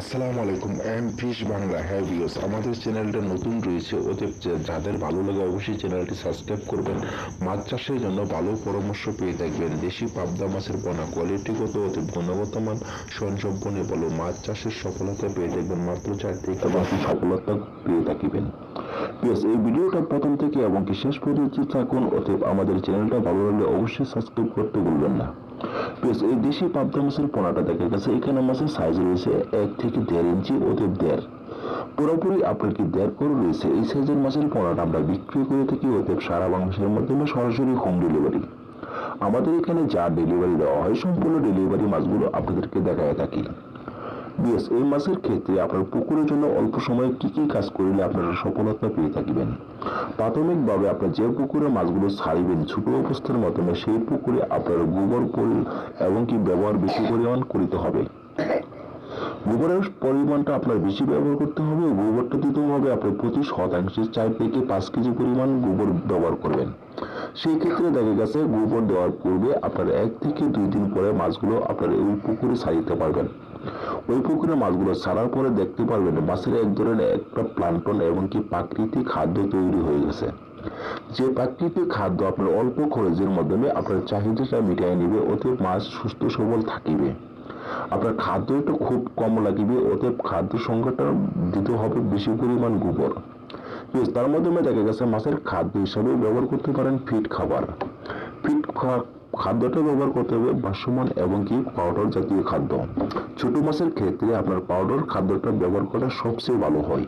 আসসালামু আলাইকুম M fish Bangla হ্যাঁ ভিউস আমাদের চ্যানেলটা নতুন রয়েছে, ওদের যাদের ভালো লাগে অবশ্যই চ্যানেলটি সাবস্ক্রাইব করবেন। মাছ চাষের জন্য ভালো পরামর্শ পেয়ে থাকবেন। দেশি পাবদা মাছের পোনা কোয়ালিটিগত অতি গুণগত মান সঞ্চম্পনে বলো মাছ চাষের সফলতা পেয়ে থাকবেন। মাত্র চার থেকে বাকি সফলতা পেয়ে থাকিবেন। ইয়েস এই ভিডিওটা প্রথম থেকে এবং শেষ পর্যন্ত থাকুন অতএব আমাদের চ্যানেলটা ভালো লাগলে অবশ্যই সাবস্ক্রাইব করতে ভুলবেন না। এই দেশি পাবদা মাছের পোনাটা দেখা গেছে এখানে মাছের সাইজ রয়েছে এক থেকে দেড় ইঞ্চি অতএব দেড়। পুরোপুরি আপনার কি দেড় করে রয়েছে। এই সাইজের মাছের পোনাটা আমরা বিক্রি করে থাকি অতএব সারা বাংলাদেশের মাধ্যমে সরাসরি হোম ডেলিভারি আমাদের এখানে যা ডেলিভারি দেওয়া হয়, সম্পূর্ণ ডেলিভারি মাছগুলো আপনাদেরকে দেখায় থাকি। বেশ এই মাছের ক্ষেত্রে আপনার পুকুরের জন্য অল্প সময়ে কি কি কাজ করলে আপনারা সফলতা পেয়ে থাকবেন? প্রাথমিকভাবে আপনার যে পুকুরে মাছগুলো ছাড়িবেন, ছোট অবস্থার মাধ্যমে সেই পুকুরে আপনার গোবর পরি এবং কি ব্যবহার বেশি পরিমাণ করিতে হবে। গোবরের পরিমাণটা আপনার বেশি ব্যবহার করতে হবে গোবরটা দিতে হবে আপনার প্রতি শতাংশে চার থেকে পাঁচ কেজি পরিমাণ গোবর ব্যবহার করবেন। সেই ক্ষেত্রে দেখা গেছে গোবর দেওয়ার পূর্বে আপনার এক থেকে দুই দিন পরে মাছগুলো আপনার ওই পুকুরে ছাড়িতে পারবেন। ওই পুকুরে মাছগুলো ছাড়ার পরে দেখতে পারবেন মাছের এক ধরনের একটা প্লান্টন এবং কি প্রাকৃতিক খাদ্য তৈরি হয়ে গেছে। যে প্রাকৃতিক খাদ্য আপনার অল্প খরচের মাধ্যমে আপনার চাহিদাটা মিটিয়ে নিবে ওতে মাছ সুস্থ সবল থাকিবে। আপনার খাদ্য একটু খুব কম লাগিবে ওতে খাদ্য সংখ্যাটা দিতে হবে, বেশি পরিমাণ গোবর। তার মাধ্যমে দেখা গেছে মাছের খাদ্য হিসাবে ব্যবহার করতে পারেন ফিট খাবার। ফিট খাদ্যটা ব্যবহার করতে হবে ভাসমান এবং কি পাউডার জাতীয় খাদ্য। ছোট মাছের ক্ষেত্রে আপনার পাউডার খাদ্যটা ব্যবহার করা সবচেয়ে ভালো হয়।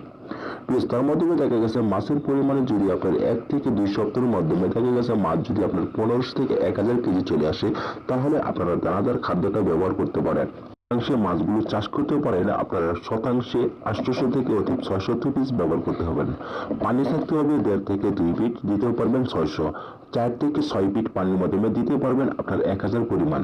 প্লিজ তার মাধ্যমে দেখা গেছে মাছের পরিমাণে যদি আপনার এক থেকে দুই সপ্তাহের মাধ্যমে দেখা গেছে মাছ যদি আপনার পনেরোশো থেকে এক হাজার কেজি চলে আসে, তাহলে আপনারা দানাদার খাদ্যটা ব্যবহার করতে পারেন। শতাংশে মাছগুলো চাষ করতে পারেন আপনারা শতাংশে আটশোশো থেকে অধিক ছয়শো পিস ব্যবহার করতে হবেন। পানি থাকতে হবে, দেড় থেকে দুই ফিট দিতেও পারবেন ছয়শো, চার থেকে ছয় ফিট পানির মাধ্যমে দিতে পারবেন আপনার এক হাজার পরিমাণ।